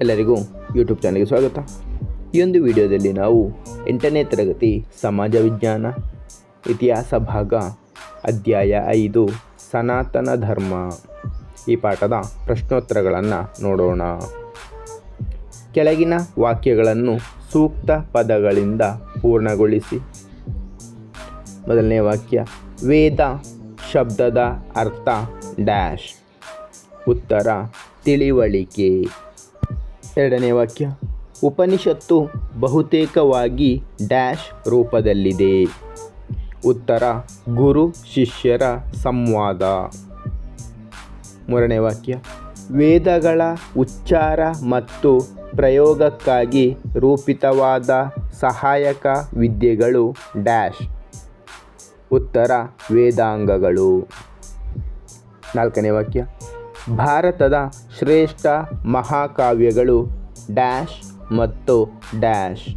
ಎಲ್ಲರಿಗೂ ಯೂಟ್ಯೂಬ್ ಚಾನಲ್ಗೆ ಸ್ವಾಗತ. ಈ ಒಂದು ವಿಡಿಯೋದಲ್ಲಿ ನಾವು ಎಂಟನೇ ತರಗತಿ ಸಮಾಜ ವಿಜ್ಞಾನ ಇತಿಹಾಸ ಭಾಗ ಅಧ್ಯಾಯ ಐದು, ಸನಾತನ ಧರ್ಮ. ಈ ಪಾಠದ ಪ್ರಶ್ನೋತ್ತರಗಳನ್ನು ನೋಡೋಣ. ಕೆಳಗಿನ ವಾಕ್ಯಗಳನ್ನು ಸೂಕ್ತ ಪದಗಳಿಂದ ಪೂರ್ಣಗೊಳಿಸಿ. ಮೊದಲನೇ ವಾಕ್ಯ, ವೇದ ಶಬ್ದದ ಅರ್ಥ ಡ್ಯಾಶ್. ಉತ್ತರ, ತಿಳಿವಳಿಕೆ. ಎರಡನೇ ವಾಕ್ಯ. ಉಪನಿಷತ್ತು ಬಹುತೇಕವಾಗಿ ಡ್ಯಾಶ್ ರೂಪದಲ್ಲಿದೆ. ಉತ್ತರ, ಗುರು ಶಿಷ್ಯರ ಸಂವಾದ. ಮೂರನೇ ವಾಕ್ಯ. ವೇದಗಳ ಉಚ್ಚಾರ ಮತ್ತು ಪ್ರಯೋಗಕ್ಕಾಗಿ ರೂಪಿತವಾದ ಸಹಾಯಕ ವಿದ್ಯೆಗಳು ಡ್ಯಾಶ್. ಉತ್ತರ, ವೇದಾಂಗಗಳು. ನಾಲ್ಕನೇ ವಾಕ್ಯ. ಭಾರತದ ಶ್ರೇಷ್ಠ ಮಹಾಕಾವ್ಯಗಳು ಡ್ಯಾಶ್ ಮತ್ತು ಡ್ಯಾಶ್.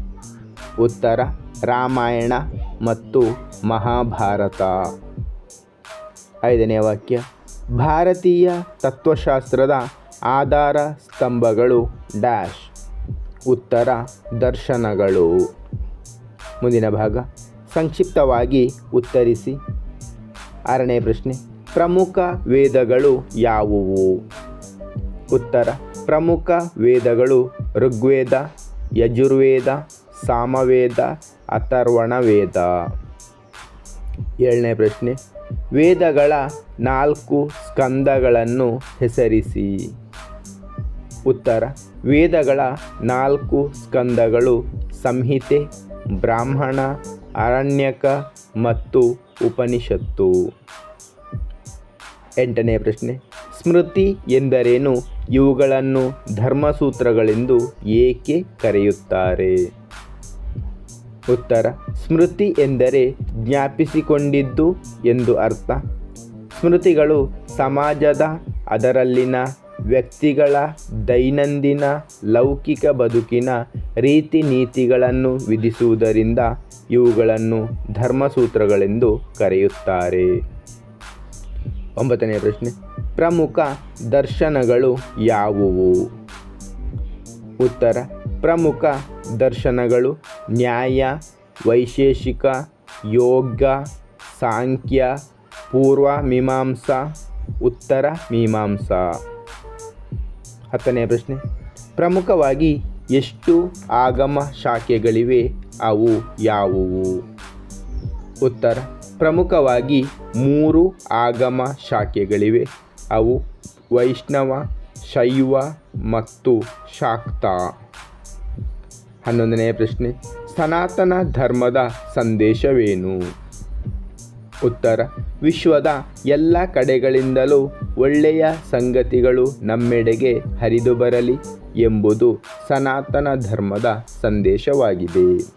ಉತ್ತರ, ರಾಮಾಯಣ ಮತ್ತು ಮಹಾಭಾರತ. ಐದನೇ ವಾಕ್ಯ. ಭಾರತೀಯ ತತ್ವಶಾಸ್ತ್ರದ ಆಧಾರ ಸ್ತಂಭಗಳು ಡ್ಯಾಶ್. ಉತ್ತರ, ದರ್ಶನಗಳು. ಮುಂದಿನ ಭಾಗ. ಸಂಕ್ಷಿಪ್ತವಾಗಿ ಉತ್ತರಿಸಿ. ಆರನೇ ಪ್ರಶ್ನೆ. ಪ್ರಮುಖ ವೇದಗಳು ಯಾವುವು? ಉತ್ತರ, ಪ್ರಮುಖ ವೇದಗಳು ಋಗ್ವೇದ, ಯಜುರ್ವೇದ, ಸಾಮವೇದ ಅಥರ್ವಣ ವೇದ ಏಳನೇ ಪ್ರಶ್ನೆ, ವೇದಗಳ ನಾಲ್ಕು ಸ್ಕಂದಗಳನ್ನು ಹೆಸರಿಸಿ. ಉತ್ತರ, ವೇದಗಳ ನಾಲ್ಕು ಸ್ಕಂದಗಳು ಸಂಹಿತೆ, ಬ್ರಾಹ್ಮಣ, ಅರಣ್ಯಕ ಮತ್ತು ಉಪನಿಷತ್ತು. ಎಂಟನೇ ಪ್ರಶ್ನೆ. ಸ್ಮೃತಿ ಎಂದರೇನು? ಇವುಗಳನ್ನು ಧರ್ಮಸೂತ್ರಗಳೆಂದು ಏಕೆ ಕರೆಯುತ್ತಾರೆ? ಉತ್ತರ, ಸ್ಮೃತಿ ಎಂದರೆ ಜ್ಞಾಪಿಸಿಕೊಂಡಿದ್ದು ಎಂದು ಅರ್ಥ. ಸ್ಮೃತಿಗಳು ಸಮಾಜದ, ಅದರಲ್ಲಿನ ವ್ಯಕ್ತಿಗಳ ದೈನಂದಿನ ಲೌಕಿಕ ಬದುಕಿನ ರೀತಿ ನೀತಿಗಳನ್ನು ವಿಧಿಸುವುದರಿಂದ ಇವುಗಳನ್ನು ಧರ್ಮಸೂತ್ರಗಳೆಂದು ಕರೆಯುತ್ತಾರೆ. ಒಂಬತ್ತನೇ ಪ್ರಶ್ನೆ. ಪ್ರಮುಖ ದರ್ಶನಗಳು ಯಾವುವು? ಉತ್ತರ, ಪ್ರಮುಖ ದರ್ಶನಗಳು ನ್ಯಾಯ, ವೈಶೇಷಿಕ ಯೋಗ ಸಾಂಖ್ಯ, ಪೂರ್ವ ಮೀಮಾಂಸಾ, ಉತ್ತರ ಮೀಮಾಂಸಾ. ಹತ್ತನೇ ಪ್ರಶ್ನೆ. ಪ್ರಮುಖವಾಗಿ ಎಷ್ಟು ಆಗಮ ಶಾಖೆಗಳಿವೆ? ಅವು ಯಾವುವು? ಉತ್ತರ ಪ್ರಮುಖವಾಗಿ ಮೂರು ಆಗಮ ಶಾಖೆಗಳಿವೆ. ಅವು ವೈಷ್ಣವ, ಶೈವ ಮತ್ತು ಶಾಕ್ತ. ಹನ್ನೊಂದನೆಯ ಪ್ರಶ್ನೆ. ಸನಾತನ ಧರ್ಮದ ಸಂದೇಶವೇನು? ಉತ್ತರ. ವಿಶ್ವದ ಎಲ್ಲ ಕಡೆಗಳಿಂದಲೂ ಒಳ್ಳೆಯ ಸಂಗತಿಗಳು ನಮ್ಮೆಡೆಗೆ ಹರಿದು ಬರಲಿ ಎಂಬುದು ಸನಾತನ ಧರ್ಮದ ಸಂದೇಶವಾಗಿದೆ.